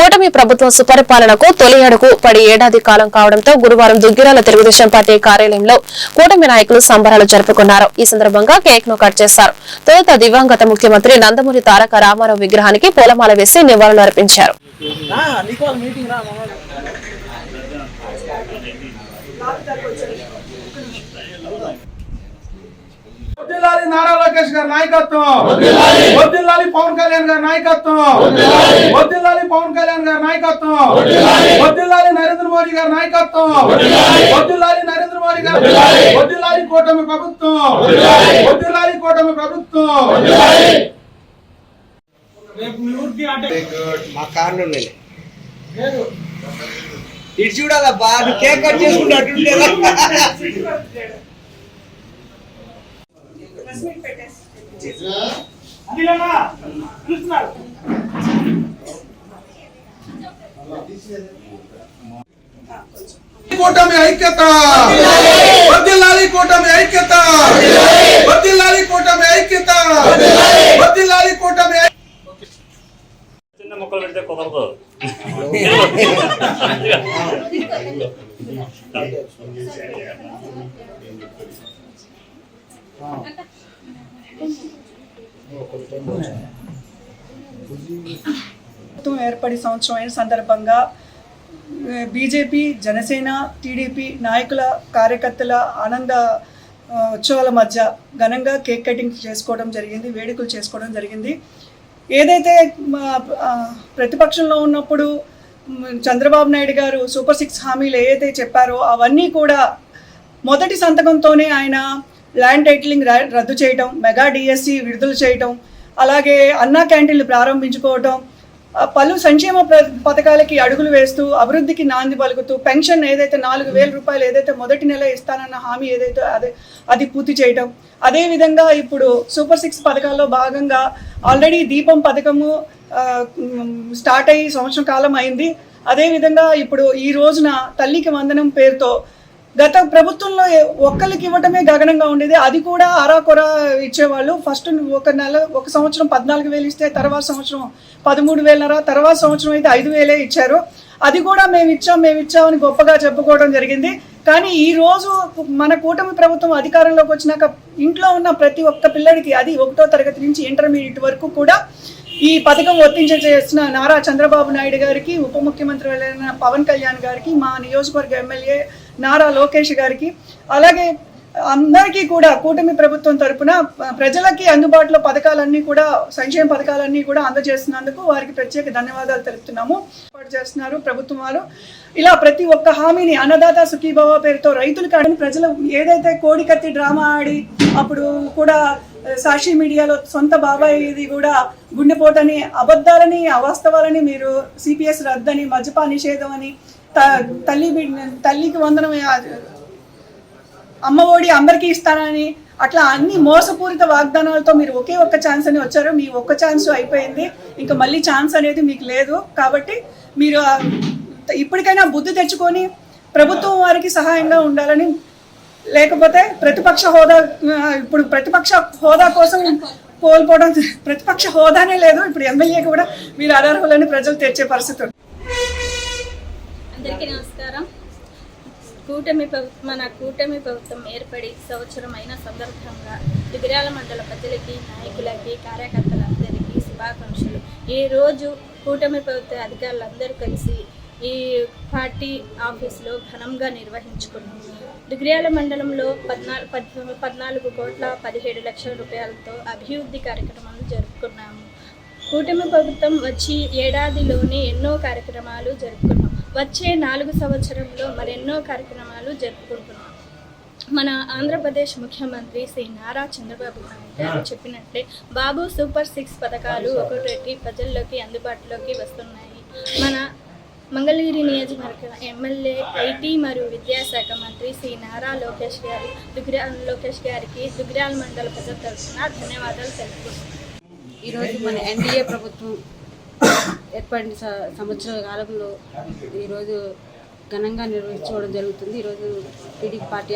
కూటమి ప్రభుత్వం సుపరిపాలనకు తొలి అడుగు పడి ఏడాది కాలం కావడంతో గురువారం దుగ్గిరాల తెలుగుదేశం పార్టీ కార్యాలయంలో కూటమి నాయకులు సంబరాలు జరుపుకున్నారు. ఈ సందర్భంగా కేక్ను కట్ చేశారు. తొలుత దివంగత ముఖ్యమంత్రి నందమూరి తారక రామారావు విగ్రహానికి పూలమాల వేసి నివాళులు అర్పించారు. వద్దిల్లాలి నారా లోకేష్ గారి నాయకత్వం. వద్దిల్లాలి పవన్ కళ్యాణ్ గారి నాయకత్వం. వద్దిల్లాలి పవన్ కళ్యాణ్ గారి నాయకత్వం. వద్దిల్లాలి నరేంద్ర మోడీ గారి నాయకత్వం. వద్దిల్లాలి నరేంద్ర మోడీ గారి వద్దిల్లాలి కూటమి ప్రభుత్వం. వద్దిల్లాలి కూటమి ప్రభుత్వం. రేపు మీ అంటే కార్లు. ఇటు చూడాలబ్బా కేక్ కట్ చేసుకుంటూ అటుంటేదా అనిలన్నా, చూస్తున్నారు కూటమి ఐక్యత వద్దిల్లాలి కూటమి ఐక్యత వద్దిల్లాలి కూటమి ఐక్యత వద్దిల్లాలి కూటమి ఐక్యత చిన్న మొక్కలు పెడితే కుదరదు ప్రభుత్వం ఏర్పడి సంవత్సరం అయిన సందర్భంగా బీజేపీ జనసేన టీడీపీ నాయకుల కార్యకర్తల ఆనంద ఉత్సవాల మధ్య ఘనంగా కేక్ కటింగ్ చేసుకోవడం జరిగింది వేడుకలు చేసుకోవడం జరిగింది. ఏదైతే ప్రతిపక్షంలో ఉన్నప్పుడు చంద్రబాబు నాయుడు గారు సూపర్ సిక్స్ హామీలు ఏదైతే చెప్పారో అవన్నీ కూడా మొదటి సంతకంతోనే ఆయన ల్యాండ్ టైటిలింగ్ రద్దు చేయటం మెగా డిఎస్సి విడుదల చేయటం అలాగే అన్నా క్యాంటీన్లు ప్రారంభించుకోవటం పలు సంక్షేమ పథకాలకి అడుగులు వేస్తూ అభివృద్ధికి నాంది పలుకుతూ పెన్షన్ ఏదైతే నాలుగు వేల రూపాయలు ఏదైతే మొదటి నెల ఇస్తానన్న హామీ ఏదైతే అదే అది పూర్తి చేయటం. అదేవిధంగా ఇప్పుడు సూపర్ సిక్స్ పథకాల్లో భాగంగా ఆల్రెడీ దీపం పథకము స్టార్ట్ అయ్యి సంవత్సరం కాలం అయింది. అదేవిధంగా ఇప్పుడు ఈ రోజున తల్లికి వందనం పేరుతో గత ప్రభుత్వంలో ఒక్కరికి ఇవ్వటమే గగనంగా ఉండేది. అది కూడా అరాకొర ఇచ్చేవాళ్ళు. ఫస్ట్ ఒక నెల ఒక సంవత్సరం పద్నాలుగు వేలు ఇస్తే తర్వాత సంవత్సరం పదమూడు వేలన్నర తర్వాత సంవత్సరం అయితే ఐదు వేలే ఇచ్చారు. అది కూడా మేము ఇచ్చాం మేము ఇచ్చామని గొప్పగా చెప్పుకోవడం జరిగింది. కానీ ఈ రోజు మన కూటమి ప్రభుత్వం అధికారంలోకి వచ్చినాక ఇంట్లో ఉన్న ప్రతి ఒక్క పిల్లడికి అది ఒకటో తరగతి నుంచి ఇంటర్మీడియట్ వరకు కూడా ఈ పథకం వర్తించేసిన నారా చంద్రబాబు నాయుడు గారికి ఉప ముఖ్యమంత్రి పవన్ కళ్యాణ్ గారికి మా నియోజకవర్గ ఎమ్మెల్యే నారా లోకేష్ గారికి. అలాగే అందరికీ కూడా కూటమి ప్రభుత్వం తరపున ప్రజలకి అందుబాటులో పథకాలన్నీ కూడా సంక్షేమ పథకాలన్నీ కూడా అందజేస్తున్నందుకు వారికి ప్రత్యేక ధన్యవాదాలు తెలుపుతున్నాము. ఏర్పాటు చేస్తున్నారు ప్రభుత్వం వారు. ఇలా ప్రతి ఒక్క హామీని అన్నదాత సుఖీభావ పేరుతో రైతులు ఆడిన ప్రజలు ఏదైతే కోడికత్తి డ్రామా ఆడి అప్పుడు కూడా సాక్షి మీడియాలో సొంత బాబాయ్ ఇది కూడా గుండెపోటని అబద్ధాలని అవాస్తవాలని మీరు సిపిఎస్ రద్దని మద్యపా నిషేధం అని తల్లి బిడ్డ- తల్లికి వందనం అమ్మ ఒడి అందరికీ ఇస్తానని అట్లా అన్ని మోసపూరిత వాగ్దానాలతో మీరు ఒకే ఒక్క ఛాన్స్ అని వచ్చారు. మీ ఒక్క ఛాన్స్ అయిపోయింది. ఇంకా మళ్ళీ ఛాన్స్ అనేది మీకు లేదు. కాబట్టి మీరు ఇప్పటికైనా బుద్ధి తెచ్చుకొని ప్రభుత్వం వారికి సహాయంగా ఉండాలని లేకపోతే ప్రతిపక్ష హోదా ఇప్పుడు ప్రతిపక్ష హోదా కోసం కోల్పోవడం ప్రతిపక్ష హోదానే లేదు. ఇప్పుడు ఎమ్మెల్యే కూడా మీరు అనర్హులని ప్రజలు తెచ్చే పరిస్థితి అందరికీ నమస్కారం. కూటమి ప్రభుత్వం మన కూటమి ప్రభుత్వం ఏర్పడి సంవత్సరం అయిన సందర్భంగా దిగిరాల మండల ప్రజలకి నాయకులకి కార్యకర్తలందరికీ శుభాకాంక్షలు. ఈ రోజు కూటమి ప్రభుత్వ అధికారులందరూ కలిసి ఈ పార్టీ ఆఫీసులో ఘనంగా నిర్వహించుకున్నాం. దిగ్రియాల మండలంలో పద్నాలుగు పద్నాలుగు కోట్ల పదిహేడు లక్షల రూపాయలతో అభివృద్ధి కార్యక్రమాలు జరుపుకున్నాము. కూటమి ప్రభుత్వం వచ్చి ఏడాదిలోనే ఎన్నో కార్యక్రమాలు జరుపుకున్నాం. వచ్చే నాలుగు సంవత్సరంలో మరెన్నో కార్యక్రమాలు జరుపుకుంటున్నాం. మన ఆంధ్రప్రదేశ్ ముఖ్యమంత్రి శ్రీ నారా చంద్రబాబు నాయుడు గారు చెప్పినట్లే బాబు సూపర్ సిక్స్ పథకాలు ఒక్కొక్కటి ప్రజల్లోకి అందుబాటులోకి వస్తున్నాయి. మన మంగళగిరి నియోజకవర్గ ఎమ్మెల్యే ఐటీ మరియు విద్యాశాఖ మంత్రి శ్రీ నారా లోకేష్ గారు దుగ్రాల లోకేష్ గారికి దుగ్రాల మండల ప్రజల తరఫున ధన్యవాదాలు తెలుపుతున్నాను ఈరోజు మన ఎన్డీఏ ప్రభుత్వం ఏర్పడిన స- సంవత్సర కాలంలో ఈరోజు ఘనంగా నిర్వహించుకోవడం జరుగుతుంది. ఈరోజు టీడీపీ పార్టీ